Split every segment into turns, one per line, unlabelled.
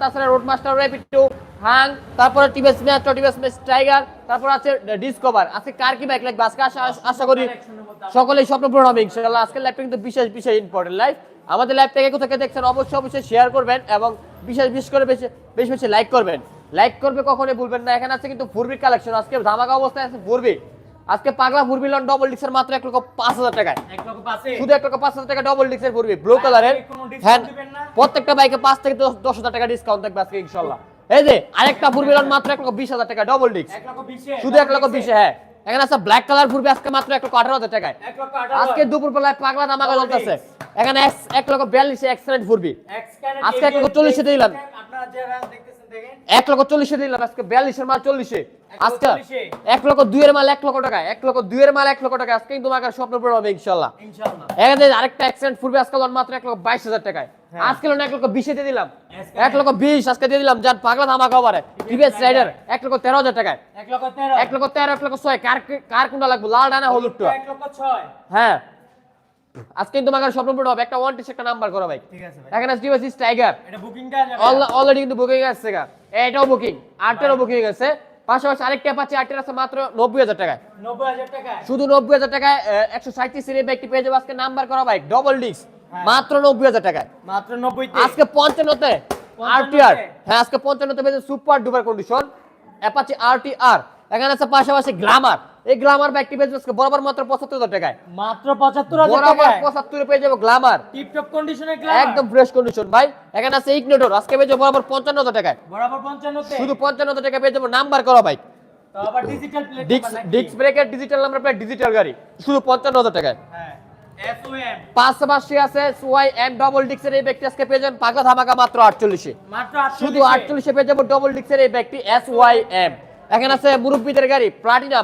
তাছাড়া road Master Rapid two তারপরে TVS Metro TVS Striker তারপর আছে ডিসকভার আজকে কার কি বাইক লাগবে? আজকে আশা করি সকলেই স্বপ্ন পূরণ হবে, ইনশাআল্লাহ। আজকের লাইভটা কিন্তু বিশেষ বিশেষ ইম্পর্টেন্ট লাইভ আমাদের লাইভটাকে কোথাও দেখছেন, অবশ্যই অবশ্যই শেয়ার করবেন এবং বিশেষ বিশেষ করে বেশি বেশি বেশি লাইক করবেন। লাইক করবে কখনোই ভুলবেন না। এখানে আছে কিন্তু ফুরবি কালেকশন আজকে ধামাকা অবস্থায় আছে ফুরবি আজকে পাগলা ফুরবি লন ডবল ডিক্সের মাত্র এক লক্ষ পাঁচ হাজার টাকায় শুধু এক লক্ষ পাঁচ হাজার টাকা ডবল ডিক্সের পড়বে ব্লু কালারের হ্যাঁ প্রত্যেকটা বাইকে পাঁচ থেকে দশ দশ হাজার টাকা ডিসকাউন্ট থাকবে আজকে ইনশাল্লাহ এই যে আরেকটা ফুরবি লন মাত্র এক লক্ষ বিশ হাজার টাকা ডবল ডিক্স শুধু এক লক্ষ বিশে হ্যাঁ এখানে আছে ব্ল্যাক কালার ফুরবি আজকে মাত্র এক লক্ষ আঠারো হাজার টাকায় আজকে দুপুর বেলায় পাগলা
Double
চলতেছে এখানে এক- লক্ষ বিয়াল্লিশে এক্সেলেন্ট ফুরবি আজকে এক লক্ষ চল্লিশে দিলাম।
আপনারা যারা
এক লক্ষ চল্লিশে দিলাম আজকে বিয়াল্লিশের মাল চল্লিশে আজকে এক লক্ষ দুইয়ের মাল এক লক্ষ টাকা এক লক্ষ দুইয়ের মাল এক লক্ষ টাকা আজকে কিন্তু স্বপ্ন পূরণ হবে ইনশাল্লাহ আরেকটা অ্যাক্সিডেন্ট ফুরবে আজকে মাত্র এক লক্ষ বাইশ হাজার টাকায়
হ্যাঁ।
আজকে লোন এক লক্ষ বিশে দিয়ে দিলাম এক লক্ষ বিশ আজকে দিয়ে দিলাম যান পাগলা ধামাকা ওভারে টিভিএস রাইডার এক লক্ষ তেরো হাজার টাকায়
এক লক্ষ তেরো
এক লক্ষ তেরো এক লক্ষ ছয় কার কার কোনটা লাগবে লাল ডানা হলুদটা
এক লক্ষ ছয়
হ্যাঁ আজকে কিন্তু তোমাকে স্বপ্ন পূরণ হবে। একটা ওয়ান টিস একটা নাম্বার করো ভাই।
ঠিক আছে ভাই।
এখানে টিভিএস টাইগার
এটা বুকিং
অলরেডি কিন্তু বুকিং আসছে গা। এটাও বুকিং আটেরও বুকিং আছে। পাশাপাশি আরেকটা পাচ্ছি আটের আছে মাত্র নব্বই হাজার টাকায়।
নব্বই হাজার টাকা
শুধু নব্বই হাজার টাকায় একশো সাঁত্রিশ সিরিয়াল বাইকটি পেয়ে যাব। আজকে নাম্বার করা বাইক ডবল ডিস্ক। মাত্র নব্বই হাজার টাকায়।
মাত্র নব্বই
আজকে পঞ্চান্নতে আরটিআর হ্যাঁ আজকে পঞ্চান্নতে পেয়েছে super duper condition Apache RTR এখানে আছে পাশাপাশি গ্লামার এই গ্লামার বাইকটি পেয়েছে আজকে বরাবর মাত্র পঁচাত্তর হাজার টাকায়।
মাত্র পঁচাত্তর হাজার
বরাবর
টাকা
পঁচাত্তরে পেয়ে যাব গ্লামার
টিপটপ কন্ডিশনে
একদম ফ্রেশ কন্ডিশন ভাই এখানে আছে ইগনোটর আজকে পেয়ে যাব বরাবর পঞ্চান্ন হাজার টাকায়।
বরাবর পঞ্চান্নতে?
শুধু পঞ্চান্ন হাজার টাকা পেয়ে যাব। নাম্বার করা বাইক
তো আবার ডিজিটাল প্লেট
ডিস্ক ব্রেকের ডিজিটাল নাম্বার প্লেট ডিজিটাল গাড়ি। শুধু পঞ্চান্ন হাজার টাকায়।
হ্যাঁ
পাশাপাশি আছে সোয়াই এম ডবল ডিক্সের এই ব্যক্তি আজকে পেয়ে যাবেন। পাগলা ধামাকা মাত্র আটচল্লিশে। শুধু
48
আটচল্লিশে পেয়ে যাব ডবল ডিক্সের এই ব্যক্তি এস ওয়াই এম এখানে আছে মুরব্বীদের গাড়ি প্লাটিনা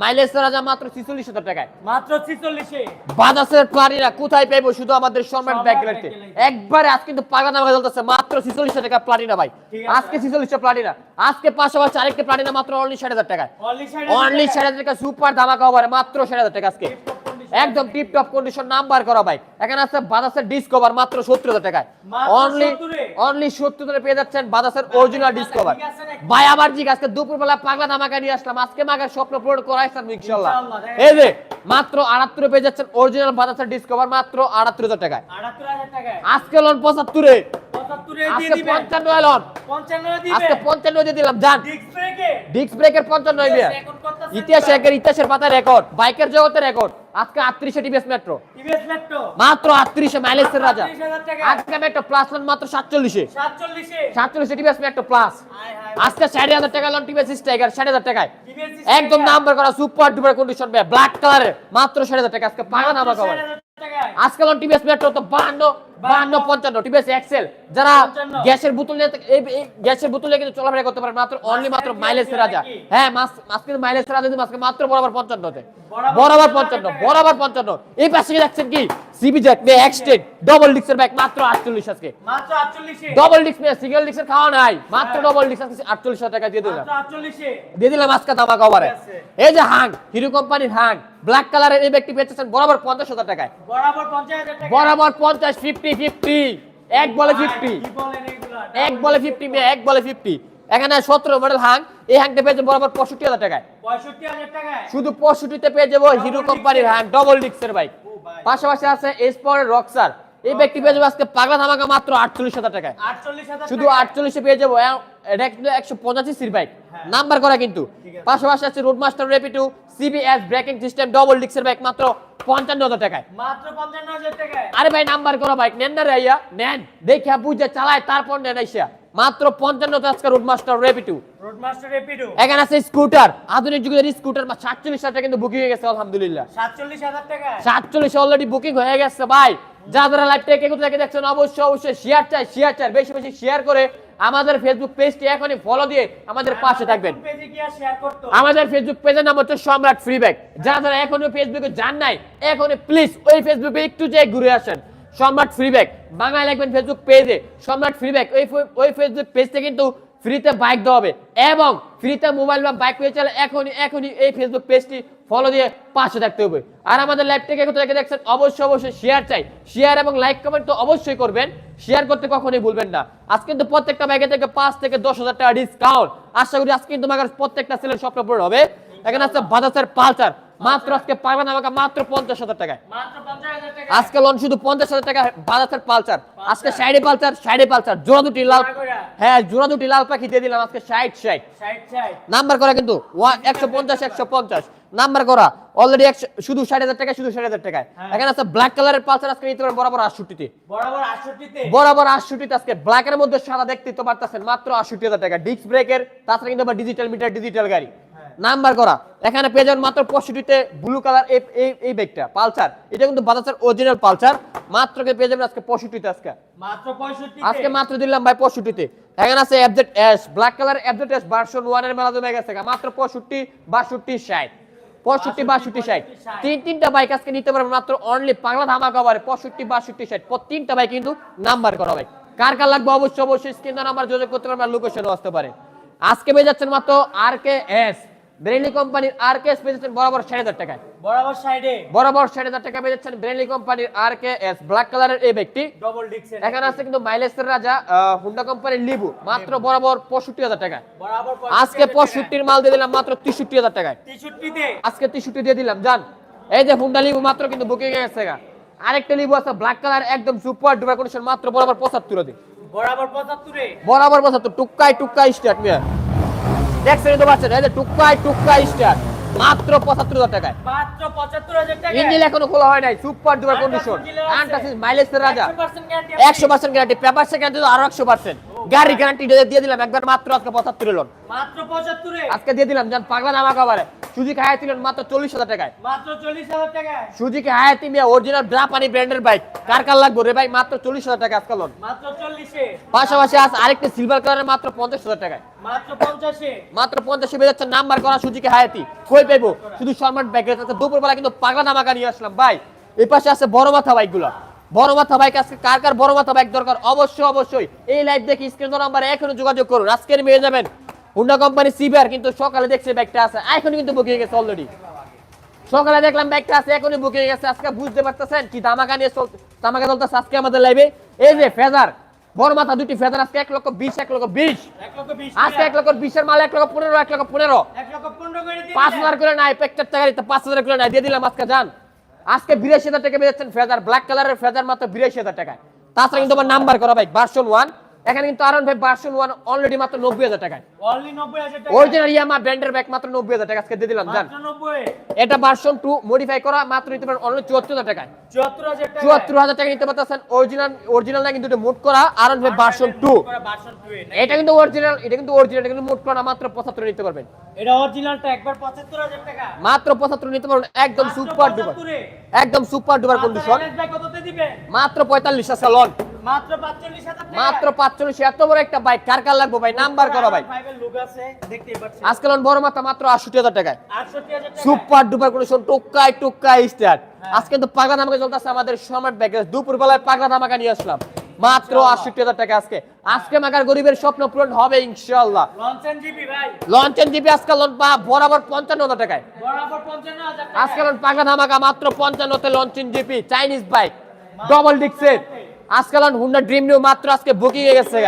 মাইলেজ রাজা মাত্র ছিচল্লিশ হাজার টাকায়।
মাত্র 46 এ
বাজাসের প্লাটিনা কোথায় পাইবো শুধু আমাদের সম্রাট ব্যাগ গ্যালারিতে একবারে আজ কিন্তু পাগানা ধামাকা চলতেছে মাত্র ছিচল্লিশ টাকা প্লাটিনা ভাই। আজকে ছিচল্লিশটা প্লাটিনা। আজকে পাশাপাশি আরেকটা প্লাটিনা মাত্র অনলি ষাট হাজার টাকায়।
অনলি
ষাট হাজার টাকা সুপার ধামাকা ওভারে মাত্র ষাট হাজার টাকা আজকে। একদম টিপ টপ কন্ডিশন নাম্বার করা ভাই। এখানে আছে বাজাসের ডিসকভার মাত্র সত্তর হাজার টাকায়। অনলি
70 এ?
অনলি সত্তর পেয়ে যাচ্ছেন বাজাসের অরিজিনাল ডিসকভার? ভাই আবার জি আজকে দুপুরবেলা পাগলা ধামাকা নিয়ে আসলাম। আজকে মাগের স্বপ্ন পূরণ করাইছিলাম ইনশাল্লাহ।
ইনশাআল্লাহ,
এই যে মাত্র আটাত্তরে পেয়ে যাচ্ছেন অরিজিনাল বাজাসের ডিসকভার মাত্র আটাত্তর হাজার টাকায়।
78000 টাকা
আজকে লোন পঁচাত্তরে।
75 এ দিয়ে
আজকে পঞ্চান্ন লোন
55 এ
আজকে পঞ্চান্ন দিয়ে দিলাম যান।
ডিস্ক
ব্রেকের পঞ্চান্ন
Yes,
ইতিহাস একের ইতিহাসের পাতা রেকর্ড বাইকের জগতের রেকর্ড। আজকে আটত্রিশে টিভিএস মেট্রো। মাত্র আটত্রিশে মাইলেজের রাজা। আজকে মেট্রো প্লাস লোন মাত্র সাতচল্লিশে। সাতচল্লিশে। টিভিএস মেট্রো প্লাস আজকে ষাট হাজার টাকা লোন টিভিএস স্টাইগার ষাট হাজার টাকায়। একদম নাম্বার করা সুপার ডুপার কন্ডিশন ব্ল্যাক কালারের মাত্র ষাট হাজার টাকা। আজকে পাগলা নাম্বার
টাকা
আজকে টিভিএস মেট্রো তো বাহান্ন বাহান্ন পঞ্চান্ন টিভিএস এক্সেল যারা
55
গ্যাসের বোতল নিয়ে গ্যাসের বোতল নিয়ে কিন্তু চলাফেরা করতে পারে মাত্র অনলি মাত্র মাইলেজ রাজা। হ্যাঁ মাইলেজ রাজা যদি মাত্র বরাবর পঞ্চান্নতে।
বরাবর
বরাবর
55
পঞ্চান্ন বরাবর পঞ্চান্ন। এই পাশে কি দেখছেন কি? সিবি জ্যাক মে এক্সটেন্ড ডবল ডিক্সের ব্যাগ মাত্র আটচল্লিশ আজকে।
মাত্র 48 এ
ডবল ডিক্স মে সিঙ্গেল ডিক্সের খাওয়া নাই মাত্র
হ্যাঁ।
ডবল ডিক্স আজকে আটচল্লিশ টাকা দিয়ে দিলাম।
মাত্র 48 এ
দিয়ে দিলাম আজকে দামা কভারে এই যে হাং হিরো কোম্পানির হাং ব্ল্যাক কালারের এই ব্যক্তি পেয়েছেন বরাবর পঞ্চাশ হাজার টাকায়।
বরাবর 50000 টাকা
বরাবর পঞ্চাশ ফিফটি ফিফটি এক বলে ফিফটি এক বলে ফিফটি মে এক বলে ফিফটি এখানে সতেরো মডেল হাং এই হাংটা পেয়েছে বরাবর পঁয়ষট্টি হাজার টাকায়।
65000 টাকা
শুধু পঁয়ষট্টিতে পেয়ে যাব হিরো কোম্পানির হাং ডবল ডিক্সের বাইক পাশাপাশি আছে এসপরের রক্সার এই ব্যক্তি পেয়ে যাব আজকে পাগলা ধামাকা মাত্র আটচল্লিশ হাজার টাকায়। শুধু আটচল্লিশে পেয়ে যাব এটা কিন্তু একশো পঁচাশি সির বাইক
হ্যাঁ।
নাম্বার করা কিন্তু। পাশাপাশি আছে Road Master rapid two CBS braking system double ডিক্সের bike মাত্র পঞ্চান্ন হাজার টাকায়।
মাত্র 55000 টাকা
আরে ভাই নাম্বার করা বাইক নেন না রে আইয়া। নেন। দেখে বুঝে চালায় তারপর নেন আইসা। মাত্র পঞ্চান্ন আজকে Road Master rapid two
Road Master Rapido
এখানে আছে স্কুটার আধুনিক যুগের স্কুটার সাতচল্লিশ হাজার কিন্তু বুকিং হয়ে গেছে আলহামদুলিল্লাহ।
47000 টাকা
সাতচল্লিশ অলরেডি বুকিং হয়ে গেছে ভাই। যারা লাইভ থেকে কোথা থেকে দেখছেন অবশ্যই অবশ্যই শেয়ার চাই শেয়ার চাই। বেশি বেশি শেয়ার করে আমাদের ফেসবুক পেজটি এখনই ফলো দিয়ে আমাদের পাশে থাকবেন। আমাদের ফেসবুক পেজের নাম হচ্ছে সম্রাট ফ্রিব্যাক যারা যারা এখনও ফেসবুকে যান নাই এখনই প্লিজ ওই ফেসবুকে একটু যে ঘুরে আসেন। সম্রাট ফ্রিব্যাক বাংলায় লিখবেন ফেসবুক পেজে সম্রাট ফ্রিব্যাক ওই ওই ফেসবুক পেজটা কিন্তু ফ্রিতে বাইক দেওয়া হবে। এবং ফ্রিতে মোবাইল বা বাইক পেয়ে চলে এখনই এখনই এই ফেসবুক পেজটি ফলো দিয়ে পাশে থাকতে হবে। আর আমাদের লাইভটাকে কোথাও থেকে দেখছেন, অবশ্যই অবশ্যই শেয়ার চাই। শেয়ার এবং লাইক কমেন্ট তো অবশ্যই করবেন। শেয়ার করতে কখনোই ভুলবেন না। আজকে কিন্তু প্রত্যেকটা ব্যাগে থেকে পাঁচ থেকে দশ হাজার টাকা ডিসকাউন্ট আশা করি আজকে কিন্তু আমার প্রত্যেকটা ছেলের স্বপ্ন পূরণ হবে। এখানে আছে বাজাজের পালচার মাত্র আজকে পাবেন আমাকে মাত্র পঞ্চাশ হাজার টাকায়। আজকে লোন শুধু পঞ্চাশ হাজার টাকা বাজাজের পালচার আজকে সাইডে পালচার সাইডে পালচার জোড়া দুটি লাল হ্যাঁ জোড়া দুটি লাল পাখি দিয়ে দিলাম আজকে ষাট ষাট।
ষাট ষাট।
নাম্বার করা কিন্তু একশো পঞ্চাশ একশো পঞ্চাশ। নাম্বার করা অলরেডি শুধু ষাট হাজার টাকা শুধু ষাট হাজার টাকায়।
হ্যাঁ।
এখানে আছে ব্ল্যাক কালারের পালচার আজকে নিতে পারেন বরাবর আটষট্টিতে।
বরাবর আটষট্টিতে?
আজকে ব্ল্যাকের মধ্যে সাদা দেখতে তো পারতেছেন মাত্র আটষট্টি হাজার টাকা। ডিস্ক ব্রেকের তাছাড়া কিন্তু আবার ডিজিটাল মিটার ডিজিটাল গাড়ি। নাম্বার করা। এখানে পেয়ে যাবেন মাত্র পঁয়ষট্টিতে ব্লু কালার এই ব্যাগটা পালচার এটা কিন্তু বাজাজের অরিজিনাল পালচার মাত্র কে পেয়ে যাবেন আজকে পঁয়ষট্টিতে আজকে?
মাত্র পঁয়ষট্টি
আজকে মাত্র দিলাম ভাই পঁয়ষট্টিতে। এখানে আছে FZ S black colour FZ S version ওয়ানের মেলা জমে গেছে মাত্র পঁয়ষট্টি বাষট্টি ষাট। পঁয়ষট্টি বাষট্টি ষাট। তিন তিনটা বাইক আজকে নিতে পারবেন মাত্র অনলি পাগলা ধামাকা বারে পঁয়ষট্টি বাষট্টি ষাট। তিনটা বাইক কিন্তু নাম্বার করা ভাই কার কার লাগবে অবশ্যই অবশ্যই স্ক্রিন নাম্বার যোগাযোগ করতে পারবেন লোকেশনও আসতে পারে। আজকে পেয়ে যাচ্ছেন মাত্র আর কে এস ব্রেলি কোম্পানির আর কে এস পেয়ে বরাবর ষাট হাজার টাকায়।
বরাবর সাইডে
বরাবর ষাট হাজার টাকা পেয়ে যাচ্ছেন ব্রেলি কোম্পানির আর কে এস ব্ল্যাক কালারের এই ব্যক্তি।
ডবল ডিক্সের
এখানে আছে কিন্তু মাইলেজের রাজা হুন্ডা কোম্পানির লিবু মাত্র বরাবর পঁয়ষট্টি হাজার টাকায়।
বরাবর
আজকে পঁয়ষট্টির মাল দিয়ে দিলাম মাত্র তেষট্টি হাজার টাকায়।
তেষট্টিতে।
আজকে তেষট্টি দিয়ে দিলাম জান। এই যে হুন্ডা লিবু মাত্র কিন্তু বুকিং এ গেছে। আরেকটা লিবু আছে ব্ল্যাক কালার একদম সুপার ডুপার কন্ডিশন মাত্র বরাবর পঁচাত্তর দিন
বরাবর পঁচাত্তরে।
বরাবর পঁচাত্তর টুক্কাই টুক্কাই স্টার্ট মিয়া। দেখছেন তো বাচ্চারা এই যে স্টার্ট মাত্র পঁচাত্তর হাজার টাকায়।
মাত্র পঁচাত্তর হাজার টাকা
ইঞ্জিন এখনও খোলা হয় নাই সুপার ডুপার কন্ডিশন আনটাসিস মাইলেজ রাজা। একশো পার্সেন্ট গ্যারান্টি পেপার গ্যারান্টি আরও একশো পার্সেন্ট গাড়ি গ্যারান্টি দিয়ে দিলাম একবার মাত্র আজকে পঁচাত্তর লোন
মাত্র পঁচাত্তরে?
আজকে দিয়ে দিলাম যান পাগলা নামা কাবারে সুজুকি হায়াতিলেন মাত্র চল্লিশ হাজার টাকায়।
মাত্র চল্লিশ হাজার টাকায়?
সুজুকি হায়াতি মিয়া অরিজিনাল ব্রাপানি ব্র্যান্ডের বাইক কার কার লাগবে রে ভাই? মাত্র চল্লিশ হাজার টাকা আজকে লোন
মাত্র চল্লিশে।
পাশাপাশি আছে আরেকটি সিলভার কালারের মাত্র পঞ্চাশ হাজার টাকায়।
মাত্র পঞ্চাশে।
মাত্র পঞ্চাশ বেজে যাচ্ছে নাম্বার করা সুজুকি হায়াতি। কই পেবো শুধু শর্মাট ব্যাগ আছে। দুপুরবেলা কিন্তু পাগলা নামাকা নিয়ে আসলাম। ভাই এই পাশে আছে বড় মাথা বাইকগুলো বড় মাথা বাইক আজকে কার কার বড় মাথা বাইক দরকার? অবশ্যই অবশ্যই। এই লাইভ দেখে স্ক্রিন নাম্বার এখনও যোগাযোগ করুন। আজকের মেয়ে যাবেন হুন্ডা কোম্পানি সিবিআর কিন্তু সকালে দেখছে ব্যাগটা আছে। এখন কিন্তু বুকিং হয়ে গেছে অলরেডি সকালে দেখলাম ব্যাগটা আছে এখনই বুকিং হয়ে গেছে। আজকে বুঝতে পারতেছেন কি দামাকা নিয়ে চল দামাকা চলতেছে আজকে আমাদের লাইভে এই যে ফেজার বড় মাথা দুটি ফেজার আজকে এক লক্ষ বিশ এক লক্ষ বিশ। আজকে এক লক্ষ বিশের মাল এক লক্ষ পনেরো এক লক্ষ পনেরো। পাঁচ হাজার করে নাই পেকচার টাকা পাঁচ হাজার করে নাই। দিয়ে দিলাম আজকে যান। আজকে বিরাশি হাজার টাকা বেজাচ্ছেন ফেজার ব্ল্যাক কালারের ফেজার মাত্র বিরাশি হাজার টাকায়। তাছাড়া কিন্তু আমার নাম্বার করা ভাই ভার্সন ওয়ান এখানে কিন্তু আরন ভাই ভার্সন ওয়ান অলরেডি মাত্র নব্বই হাজার টাকায়।
টাকা।
অরিজিনাল ইয়ামা ব্র্যান্ডের ব্যাগ মাত্র নব্বই হাজার টাকা আজকে দিয়ে দিলাম
মাত্র নব্বই।
এটা ভার্সন টু মডিফাই করা মাত্র নিতে পারেন অনলি চুয়াত্তর হাজার টাকায়।
চুয়াত্তর হাজার টাকা।
চুয়াত্তর হাজার টাকা নিতে পারতেছেন অরিজিনাল অরিজিনাল না কিন্তু এটা মোট করা আরন ভাই ভার্সন টু
ভার্সন টু
এটা। কিন্তু অরিজিনাল এটা কিন্তু অরিজিনাল এটা কিন্তু মোট করা মাত্র পঁচাত্তর নিতে পারবেন।
এটা অরিজিনালটা একবার পঁচাত্তর হাজার টাকা।
মাত্র পঁচাত্তর নিতে পারবেন একদম সুপার ডুপার একদম সুপার ডুপার কন্ডিশন মাত্র পঁয়তাল্লিশ আছে লন।
মাত্র পাঁচচল্লিশ
এত বড় একটা বাইক কার কার লাগবে ভাই? নাম্বার করো ভাই।
ফাইভের লোক আছে দেখতেই পাচ্ছেন।
আজকে লন বড় মাথা মাত্র আটষট্টি হাজার টাকায়। Super duper condition start. আজকে কিন্তু পাগলা চলতেছে আমাদের সমার্ট ব্যাগ দুপুর বেলায় পাগলা ধামাকা নিয়ে আসলাম। মাত্র আটষট্টি হাজার টাকা আজকে। আজকে মাগার গরিবের স্বপ্ন পূরণ হবে ইনশাল্লাহ
লঞ্চেন
জিপি আজকে লন পা বরাবর পঞ্চান্ন হাজার টাকায়।
বরাবর টাকা
আজকে লন পাগলা ধামাকা মাত্র পঞ্চান্নতে লঞ্চেন জিপি চাইনিজ বাইক ডবল ডিক্সের আজকে লন হুন্ডা ড্রিম নিউ মাত্র আজকে বুকিং হয়ে গেছে।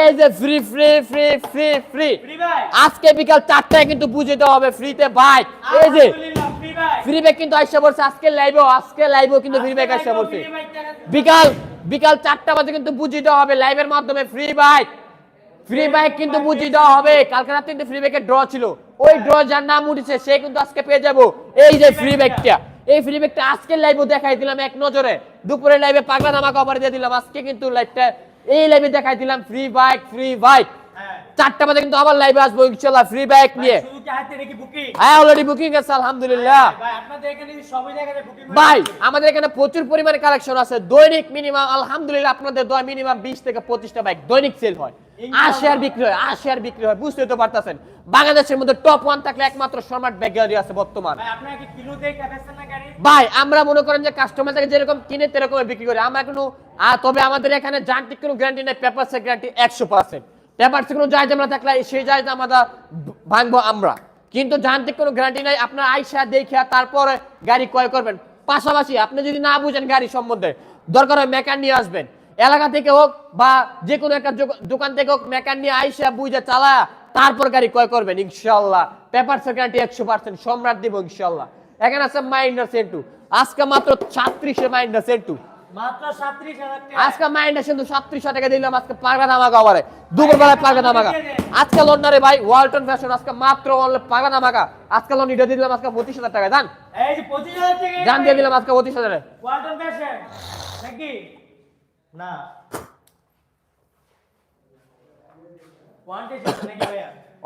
এই যে free free free free free আজকে বিকাল চারটায় কিন্তু বুঝে দেওয়া হবে ফ্রিতে বাইক এই যে
ফ্রি
ব্যাগ কিন্তু বলছে আজকে লাইভও আজকে লাইভও কিন্তু ফ্রি ব্যাগ বলছে। বিকাল বিকাল চারটা বাজে কিন্তু বুঝিয়ে দেওয়া হবে লাইভের মাধ্যমে ফ্রি বাইক ফ্রি বাইক কিন্তু বুঝিয়ে দেওয়া হবে। কালকে রাতে কিন্তু ফ্রি বাইকের ড্র ছিল। ওই ড্র যার নাম উঠেছে সে কিন্তু আজকে পেয়ে যাব। এই যে ফ্রি বাইকটা এই ফ্রি বাইকটা আজকের লাইভও দেখাই দিলাম এক নজরে। দুপুরে লাইভে পাগলা নামা কভার দিয়ে দিলাম। আজকে কিন্তু লাইভটা এই লাইভে দেখাই দিলাম। Free bike free bike. চারটা বাজে কিন্তু আবার লাইভে আসব ইনশাল্লাহ ফ্রি বাইক নিয়ে। হ্যাঁ অলরেডি বুকিং আছে আলহামদুলিল্লাহ।
ভাই
আমাদের এখানে প্রচুর পরিমাণে কালেকশন আছে। দৈনিক মিনিমাম আলহামদুলিল্লাহ আপনাদের দয় মিনিমাম বিশ থেকে পঁচিশটা বাইক দৈনিক সেল হয়। আশি আর বিক্রি হয় আশি আর বিক্রি হয় বুঝতে তো পারতেছেন। বাংলাদেশের মধ্যে টপ ওয়ান থাকলে একমাত্র আছে বর্তমান।
ভাই
আমরা মনে করেন যে কাস্টমার থেকে যেরকম কিনে তেরকম বিক্রি করি। আমরা কোনো তবে আমাদের এখানে যান্ত্রিক কোনো গ্যারান্টি নেই পেপারসের গ্যারান্টি একশো পার্সেন্ট পেপারসে কোনো যায় আমরা থাকলে সেই যায় আমরা ভাঙবো আমরা। কিন্তু যান্ত্রিক কোনো গ্যারান্টি নাই আপনার আইসা দেখে তারপরে গাড়ি ক্রয় করবেন। পাশাপাশি আপনি যদি না বুঝেন গাড়ি সম্বন্ধে দরকার হয় মেকান নিয়ে আসবেন। এলাকা থেকে হোক বা যে কোনো একটা দোকান থেকে হোক মেকান নিয়ে আইসা বুঝে চালা তারপর গাড়ি ক্রয় করবেন ইনশাল্লাহ পেপার গ্যারান্টি একশো পার্সেন্ট সম্রাট দিব ইনশাল্লাহ এখানে আছে মাইন্ডার সেন্টু। আজকে মাত্র ছাত্রিশে মাইন্ডার সেন্টু। আজকে মাইন্ডে সাতত্রিশশো টাকা দিলাম আজকে পাগড়া ধামাকা ওভারে দুপুর বেলায় পাগড়া ধামাকা আজকে লোন না রে ভাই ওয়ালটন ফ্যাশন আজকে মাত্র অনলি পাগড়া ধামাকা। আজকে লোন এটা দিয়ে দিলাম আজকে পঁচিশ হাজার টাকা। জান। জান দিয়ে দিলাম আজকে পঁচিশ হাজারে।
ওয়ালটন ফ্যাশন নাকি? না। ওয়ান্টেড নাকি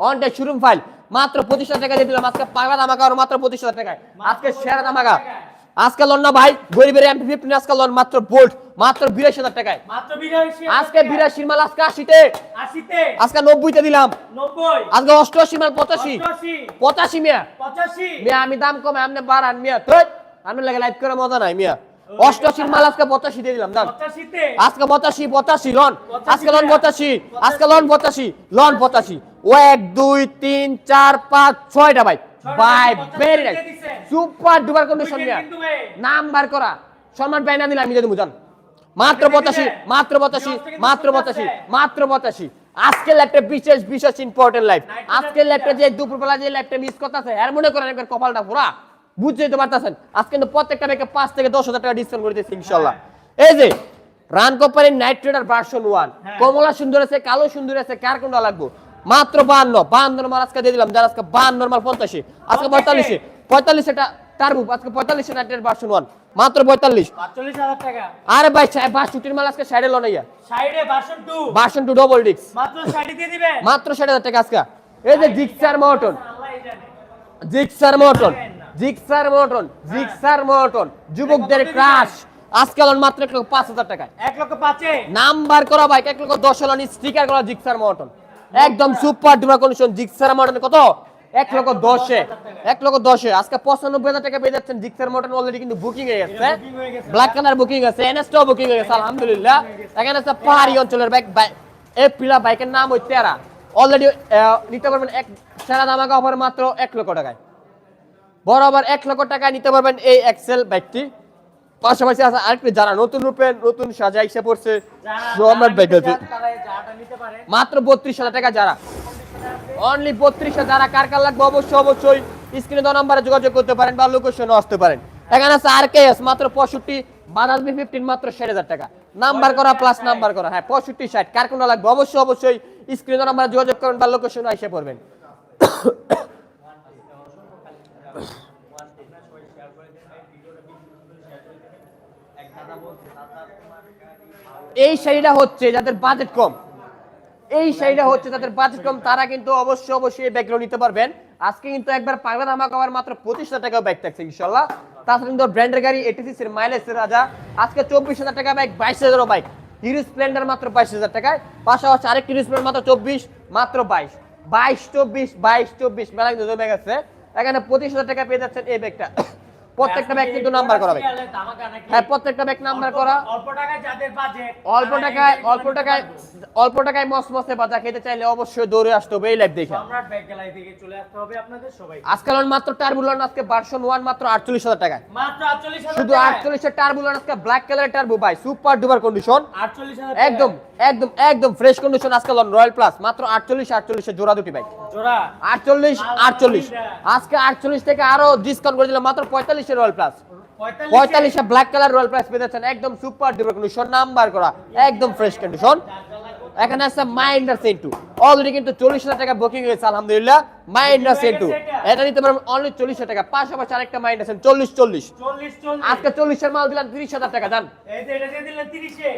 অন ডে শোরুম ফাইল মাত্র পঁচিশ হাজার টাকা দিয়ে দিলাম। আজকে পাগড়া ধামাকা আর মাত্র পঁচিশ হাজার টাকায়। আজকে সেরা ধামাকা। আজকে লোন না ভাই গরিবের এমপি ফিফটিন আজকে লোন মাত্র বোল্ট মাত্র বিরাশি হাজার টাকায়। আজকে বিরাশির মাল আজকে আশিতে। আজকে নব্বইতে দিলাম। আজকে অষ্টআশি মাল পঁচাশি। পঁচাশি মিয়া।
পঁচাশি।
মিয়া আমি দাম কমে আপনি বাড়ান মিয়া। তো আমি লাগে লাইট করে মজা নাই মিয়া। অষ্টআশির মাল আজকে পঁচাশি দিয়ে দিলাম দাম আজকে পঁচাশি পঁচাশি লন। আজকে লন পঁচাশি আজকে লন পঁচাশি লন পঁচাশি। ও এক দুই তিন চার পাঁচ ছয়টা very nice super duper condition. Number করা। সম্মান পাই না দিলে আমি যদি বুঝান মাত্র পঁচাশি মাত্র পঁচাশি মাত্র পঁচাশি মাত্র পঁচাশি। আজকে ল্যাপটা বিশেষ বিশেষ ইম্পর্টেন্ট লাইফ
Night
আজকে
vision
ল্যাপটা
দিবেন।
যে দুপুরবেলা যে ল্যাপটা মিস করতেছে এর মনে করেন একবার কপালটা পুরা। বুঝতেই তো পারতেছেন? আজকে কিন্তু প্রত্যেকটা ব্যাগে পাঁচ থেকে দশ হাজার টাকা ডিসকাউন্ট করে দিচ্ছি ইনশাল্লাহ। এই যে রান কোম্পানির নাইট ট্রেডার ভার্সন ওয়ান
হ্যাঁ।
কমলা সুন্দর আছে কালো সুন্দর আছে কার কোনটা লাগবো? মাত্র বান্ন বান্ন মাল আজকে দিয়ে দিলাম যার আজকে বান্ন মাল পঞ্চাশি আজকে পঁয়তাল্লিশে? পঁয়তাল্লিশে। টার্বু আজকে পঁয়তাল্লিশে নাইট ট্রেডার ভার্সন ওয়ান মাত্র পঁয়তাল্লিশ। আরে ভাই বাষট্টির মাল আজকে সাইডে লনাইয়া
সাইডে version two
version two double ডিক্স
মাত্র সাইডে দিয়ে দিবেন।
মাত্র ষাট হাজার টাকা আজকে। এই যে জিক্সার মটন জিক্সার মটন জিক্সার মটন জিক্সার মটন। যুবকদের ক্রাশ আজকে লন মাত্র এক লক্ষ পাঁচ হাজার টাকায়।
এক লক্ষ পাঁচে?
নাম্বার করা বাইক এক লক্ষ দশ লন স্টিকার করা জিক্সার মটন। একদম সুপার ডুপার কন্ডিশন জিক্সার মটন কত? এক লক্ষ দশে এক লক্ষ দশে আজকে পঁচানব্বই হাজার টাকা পেয়ে যাচ্ছেন জিক্সার মটন অলরেডি কিন্তু বুকিং হয়ে গেছে।
বুকিং হয়ে গেছে।
ব্ল্যাক কালার বুকিং আছে এনএসটাও বুকিং হয়ে গেছে আলহামদুলিল্লাহ এখানে আছে পাহাড়ি অঞ্চলের বাইক এ পিলা বাইকের নাম ওই তেরা। অলরেডি নিতে পারবেন এক সেরা দামাকা অফার মাত্র এক লক্ষ টাকায়। বরাবর এক লক্ষ টাকায় নিতে পারবেন এই এক্সেল বাইকটি পাশাপাশি আছে আরেকটি যারা নতুন রূপে নতুন সাজা এসে পড়ছে সম্রাট বাইক মাত্র বত্রিশ হাজার টাকা যারা। অনলি বত্রিশ যারা কার কার লাগবে অবশ্যই অবশ্যই স্ক্রিনে দেওয়া নাম্বারে যোগাযোগ করতে পারেন বা লোকেশনে আসতে পারেন। এখানে আছে আর কে এস মাত্র পঁয়ষট্টি বাজাজ বি ফিফটিন মাত্র ষাট হাজার টাকা। নাম্বার করা প্লাস নাম্বার করা হ্যাঁ পঁয়ষট্টি ষাট কার কোনটা লাগবে অবশ্যই অবশ্যই স্ক্রিনে দেওয়া নাম্বারে যোগাযোগ করবেন বা লোকেশনে এসে পড়বেন। এই শাড়িটা হচ্ছে যাদের বাজেট কম। এই শাড়িটা হচ্ছে যাদের বাজেট কম, তারা কিন্তু অবশ্যই অবশ্যই ব্যাগগুলো নিতে পারবেন। আজকে কিন্তু একবার পাগলা ধামা কভার মাত্র পঁচিশ হাজার টাকা ব্যাগ থাকছে ইনশাল্লাহ তাছাড়া কিন্তু ব্র্যান্ডের গাড়ি এটিসি এর মাইলেজ রাজা। আজকে চব্বিশ হাজার টাকা বাইক বাইশ হাজারও বাইক হিরো স্প্লেন্ডার মাত্র বাইশ হাজার টাকায়। পাশাপাশি আরেকটি হিরো স্প্লেন্ডার মাত্র চব্বিশ, মাত্র বাইশ। বাইশ, চব্বিশ বাইশ, চব্বিশ, মেলা কিন্তু জমে গেছে। এখানে পঁচিশ হাজার টাকা পেয়ে যাচ্ছেন এই ব্যাগটা। প্রত্যেকটা ব্যাগ কিন্তু নাম্বার করা ব্যাগ।
আজকে ধামাকা নাকি?
হ্যাঁ প্রত্যেকটা ব্যাগ নাম্বার করা।
অল্প টাকায় যাদের বাজেট
অল্প টাকায় অল্প টাকায় অল্প টাকায় মস মসে বাজা খেতে চাইলে অবশ্যই দৌড়ে আসতে হবে এই লাইভ দেখে।
সম্রাট ব্যাগ গ্যালারি থেকে চলে আসতে হবে আপনাদের সবাই
আজকাল মাত্র টার্বুলন আজকে ভার্সন ওয়ান মাত্র আটচল্লিশ হাজার টাকায়।
মাত্র আটচল্লিশ হাজার
শুধু আটচল্লিশের টার্বুলন আজকে ব্ল্যাক কালারের টার্বু ভাই সুপার ডুপার কন্ডিশন
আটচল্লিশ হাজার
একদম। একদম একদম ফ্রেশ কন্ডিশন আজকে লন রয়্যাল প্লাস। মাত্র আটচল্লিশ এ জোড়া দুটি বাইক
জোড়া?
আটচল্লিশ আটচল্লিশ। আজকে আটচল্লিশ থেকে আরও ডিসকাউন্ট করে দিলাম মাত্র পঁয়তাল্লিশে রয়্যাল প্লাস।
পঁয়তাল্লিশ?
পঁয়তাল্লিশে ব্ল্যাক কালার রয়্যাল প্লাস পেতেছেন একদম সুপার ডুপার কন্ডিশন নাম্বার করা একদম ফ্রেশ কন্ডিশন এখানে আছে মাইন্ডার সেন্টু অলরেডি কিন্তু চল্লিশ হাজার টাকা বুকিং হয়েছে আলহামদুলিল্লাহ। মাইন্ডার সেন্টু এটা নিতে পারবেন অনলি চল্লিশ হাজার টাকা। পাশাপাশি আরেকটা মাইন্ড আছে চল্লিশ চল্লিশ। আজকে চল্লিশের মাল দিলাম তিরিশ হাজার টাকা জান।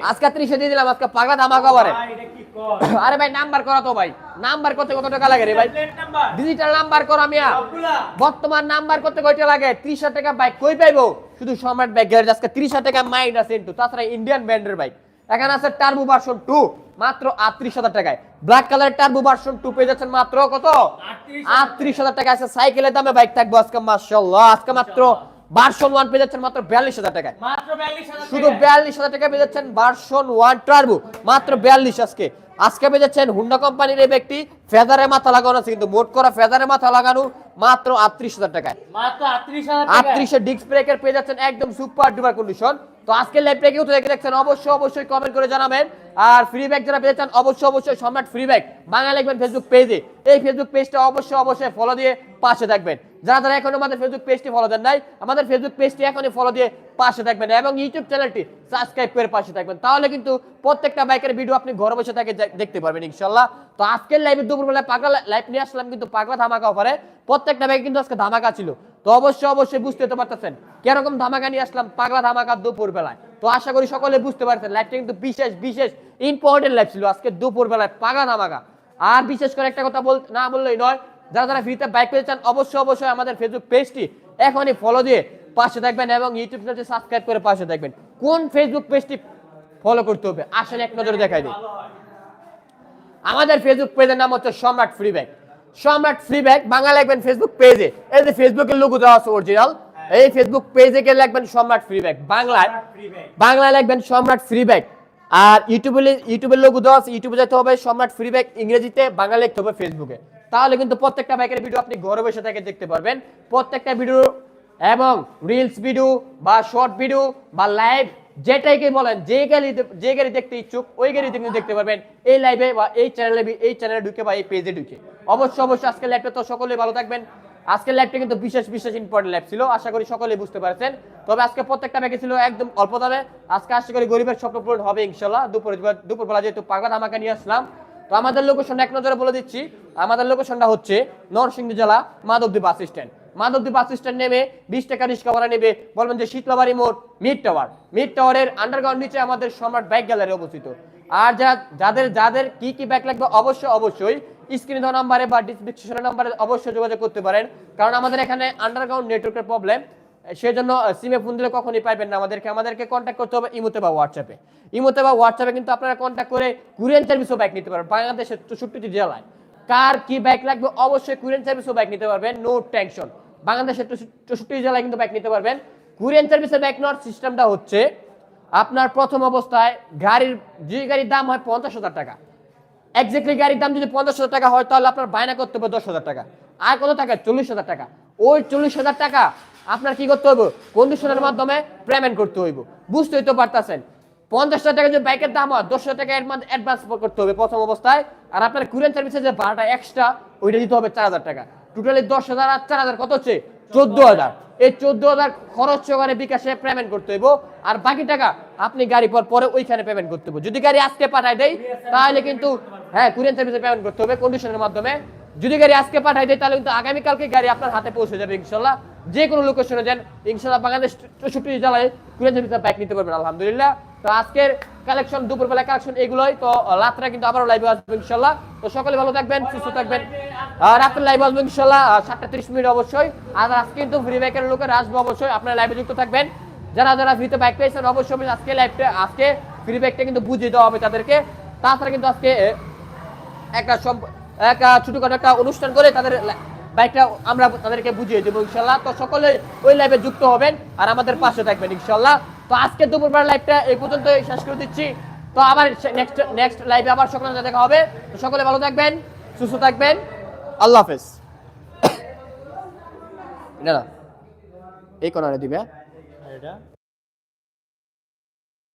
আজকে তিরিশে দিয়ে দিলাম আজকে পাগলা ধামাকা বারে
ভাই, এটা কি কর?
আরে ভাই নাম্বার করা তো ভাই। নাম্বার করতে কত টাকা লাগে রে ভাই? Digital number. করা মিয়া বর্তমান নাম্বার করতে কয়টা লাগে? ত্রিশ হাজার টাকা বাইক কই পাইবো? শুধু সম্রাট বাইক গ্যারেজ। আজকে ত্রিশ হাজার টাকা মাইন্ড আছে তাছাড়া ইন্ডিয়ান ব্র্যান্ডের বাইক এখানে আছে টার্বো ভার্সন টু মাত্র আটত্রিশ হাজার টাকায়। ব্ল্যাক কালারের টার্বো ভার্সন টু পেয়ে যাচ্ছেন মাত্র কত? আটত্রিশ হাজার টাকা। আছে সাইকেলের দামে বাইক থাকব আজকে মাসাল্লাহ আজকে মাত্র ভার্সন ওয়ান পেয়ে যাচ্ছেন মাত্র বিয়াল্লিশ হাজার টাকায়।
মাত্র বিয়াল্লিশ হাজার
শুধু বিয়াল্লিশ হাজার টাকা পেয়ে যাচ্ছেন ভার্সন ওয়ান টার্বো মাত্র বিয়াল্লিশ আজকে। আজকে পেয়ে যাচ্ছেন হুন্ডা কোম্পানির এই ব্যক্তি। ফেদারে মাথা লাগানো আছে কিন্তু মোট করা ফেদারে মাথা লাগানো মাত্র আটত্রিশ হাজার টাকায়। আটত্রিশের ডিস্ক ব্রেকের পেয়ে যাচ্ছেন একদম সুপার ডুপার কন্ডিশন তো আজকে লাইভটা কেউ দেখে দেখছেন, অবশ্যই অবশ্যই কমেন্ট করে জানাবেন। আর ফ্রি ব্যাগ যারা পেয়ে যাচ্ছেন অবশ্যই অবশ্যই সম্রাট ফ্রি ব্যাগ বাংলা লিখবেন ফেসবুক পেজে এই ফেসবুক পেজটা অবশ্যই অবশ্যই ফলো দিয়ে পাশে থাকবেন। যারা যারা এখনও আমাদের ফেসবুক পেজটি ফলো দেন নাই, আমাদের ফেসবুক পেজটি এখনই ফলো দিয়ে পাশে থাকবেন এবং ইউটিউব চ্যানেলটি সাবস্ক্রাইব করে পাশে থাকবেন। তাহলে কিন্তু প্রত্যেকটা বাইকের ভিডিও আপনি ঘরে বসে থাকে দেখতে পারবেন ইনশাল্লাহ। তো আজকের লাইভে দুপুরবেলায় পাগলা লাইভ নিয়ে আসলাম কিন্তু পাগলা ধামাকা অফারে প্রত্যেকটা বাইকে কিন্তু আজকে ধামাকা ছিল। তো অবশ্যই অবশ্যই বুঝতে তো পারতেছেন। কীরকম ধামাকা নিয়ে আসলাম, পাগলা ধামাকা দুপুর বেলায় তো আশা করি সকলে বুঝতে পারছেন লাইভটা কিন্তু বিশেষ বিশেষ ইম্পর্টেন্ট লাইভ ছিল আজকে দুপুর বেলায় পাগলা ধামাকা। আর বিশেষ করে একটা কথা বল না বললেই নয়, যারা যারা ফ্রিতে বাইক পেতে চান, অবশ্যই অবশ্যই আমাদের ফেসবুক পেজটি এখনই ফলো দিয়ে পাশে থাকবেন এবং ইউটিউব চ্যানেলটি সাবস্ক্রাইব করে পাশে থাকবেন। কোন ফেসবুক পেজটি ফলো করতে হবে? আসলে এক নজরে দেখাই দিই। আমাদের ফেসবুক পেজের নাম হচ্ছে Samrat free bag Samrat free bag Bangla লিখবেন ফেসবুক পেজে এই যে ফেসবুকের লোগো দেওয়া আছে অরিজিনাল এই ফেসবুক পেজে গিয়ে লিখবেন সম্রাট ফ্রি ব্যাগ। বাংলায় বাংলায় লিখবেন সম্রাট ফ্রি ব্যাগ। আর ইউটিউবে ইউটিউবের লোগো দেওয়া আছে ইউটিউবে যেতে হবে সম্রাট ফ্রি ব্যাগ ইংরেজিতে বাংলা লিখতে হবে ফেসবুকে তাহলে কিন্তু প্রত্যেকটা বাইকের ভিডিও আপনি ঘরে বসে থেকে দেখতে পারবেন। প্রত্যেকটা ভিডিও এবং রিলস ভিডিও বা শর্ট ভিডিও বা লাইভ যেটাই কে বলেন, যে গাড়ি যে গাড়ি দেখতে ইচ্ছুক, ওই গাড়ি কিন্তু দেখতে পারবেন। এই লাইভে বা এই চ্যানেলে এই চ্যানেলে ঢুকে বা এই পেজে ঢুকে। অবশ্যই অবশ্যই আজকে লাইভটা তো সকলেই ভালো থাকবেন। আজকের লাইভটা কিন্তু বিশেষ বিশেষ ইম্পর্টেন্ট লাইভ ছিল। আশা করি সকলেই বুঝতে পারছেন। তবে আজকে প্রত্যেকটা ব্যাগে ছিল একদম অল্প দামে। আজকে আশা করি গরিবের স্বপ্ন পূরণ হবে ইনশাল্লাহ দুপুর, দুপুরবেলা যেহেতু পাগলা ধামাকা নিয়ে আসলাম। তো আমাদের লোকেশন এক নজরে বলে দিচ্ছি। আমাদের লোকেশনটা হচ্ছে নরসিংদী জেলা Madhabdi bus stand Madhabdi bus stand নেমে বিশ টাকা রিক্সা ভাড়া নেবে। বলবেন যে শীতলাবাড়ি মোড়, মিড টাওয়ার। মিড টাওয়ারের আন্ডারগ্রাউন্ড নিচে আমাদের সম্রাট বাইক গ্যালারি অবস্থিত। আর যা, যাদের যাদের কি কি ব্যাগ লাগবে অবশ্যই অবশ্যই স্ক্রিনে দেওয়া নাম্বারে বা ডিসক্রিপশনের নাম্বারে অবশ্যই যোগাযোগ করতে পারেন। কারণ আমাদের এখানে আন্ডারগ্রাউন্ড নেটওয়ার্কের প্রবলেম সেই জন্য সিমে ফোন দিলে কখনই পাইবেন না আমাদেরকে। আমাদেরকে কন্ট্যাক্ট করতে হবে ইমোতে বা হোয়াটসঅ্যাপে ইমোতে বা হোয়াটসঅ্যাপে কিন্তু আপনারা কন্ট্যাক্ট করে কুরিয়ান সার্ভিসও ব্যাগ নিতে পারবেন। বাংলাদেশের চৌষট্টি জেলায়। কার কি ব্যাগ লাগবে অবশ্যই কুরিয়ান সার্ভিসও ব্যাগ নিতে পারবেন। নো টেনশন বাংলাদেশের চৌষট্টি জেলায় কিন্তু বাইক নিতে পারবেন। কুরিয়ান সার্ভিসের বাইক নেওয়ার সিস্টেমটা হচ্ছে, আপনার প্রথম অবস্থায় গাড়ির, যে গাড়ির দাম হয় পঞ্চাশ হাজার টাকা। এক্স্যাক্টলি গাড়ির দাম যদি পঞ্চাশ হাজার টাকা হয়, তাহলে আপনার বায়না করতে হবে দশ হাজার টাকা। আর কত টাকা? চল্লিশ হাজার টাকা। ওই চল্লিশ হাজার টাকা আপনার কি করতে হবে কন্ডিশনের মাধ্যমে পেমেন্ট করতে হইব। বুঝতেই তো পারতেছেন। পঞ্চাশ হাজার টাকা যদি বাইকের দাম হয়, দশ হাজার টাকা অ্যাডভান্স করতে হবে প্রথম অবস্থায়। আর আপনার কুরিয়ান সার্ভিসের যে ভাড়াটা এক্সট্রা ওইটা দিতে হবে চার হাজার টাকা। টোটালি দশ হাজার আর চার হাজার। কত হচ্ছে? চোদ্দ হাজার। এই চোদ্দ হাজার খরচ করে বিকাশে পেমেন্ট করতে হইব। আর বাকি টাকা আপনি গাড়ি পর পরে ওইখানে পেমেন্ট করতে হবে যদি গাড়ি আজকে পাঠায় দেয় তাহলে কিন্তু হ্যাঁ কুরিয়ান সার্ভিসে পেমেন্ট করতে হবে কন্ডিশনের মাধ্যমে। যদি গাড়ি আজকে পাঠায় দেয় তাহলে কিন্তু আগামীকালকে গাড়ি আপনার হাতে পৌঁছে যাবে ইনশাল্লাহ। যে কোনো লোকেশনে যান, ইনশাল্লাহ বাংলাদেশ চৌষট্টি জেলায় কুরিয়ান সার্ভিসে বাইক নিতে পারবেন, আলহামদুলিল্লাহ। তো আজকের কালেকশন, দুপুরবেলা কালেকশন এগুলোই। তো রাত্রে কিন্তু আবারও লাইভে আসবে ইনশাল্লাহ। তো সকলে ভালো থাকবেন, সুস্থ থাকবেন। রাত্রে লাইভ আসবে ইনশাল্লাহ সাতটা তিরিশ মিনিট অবশ্যই। আর আজকে কিন্তু ফ্রি বাইকের লোকের আসবে অবশ্যই, আপনারা লাইভে যুক্ত থাকবেন। যারা যারা ফ্রিতে বাইক পেয়েছেন, অবশ্যই আজকে লাইভটা আজকে ফ্রি বাইকটা কিন্তু বুঝিয়ে দেওয়া হবে তাদেরকে। তাছাড়া কিন্তু আজকে একটা একটা ছোটখাটো একটা অনুষ্ঠান করে তাদের বাইকটা আমরা তাদেরকে বুঝিয়ে দেবো ইনশাল্লাহ। তো সকলে ওই লাইভে যুক্ত হবেন, আর আমাদের পাশে থাকবেন ইনশাল্লাহ। তো আজকে দুপুরবেলা লাইভটা এই পর্যন্ত শেষ করে দিচ্ছি। তো আবার নেক্সট নেক্সট লাইভে আবার সকলে দেখা হবে। তো সকলে ভালো থাকবেন সুস্থ থাকবেন। আল্লাহ হাফেজ। না এই কোনারে দিবে হ্যাঁ?
এটা?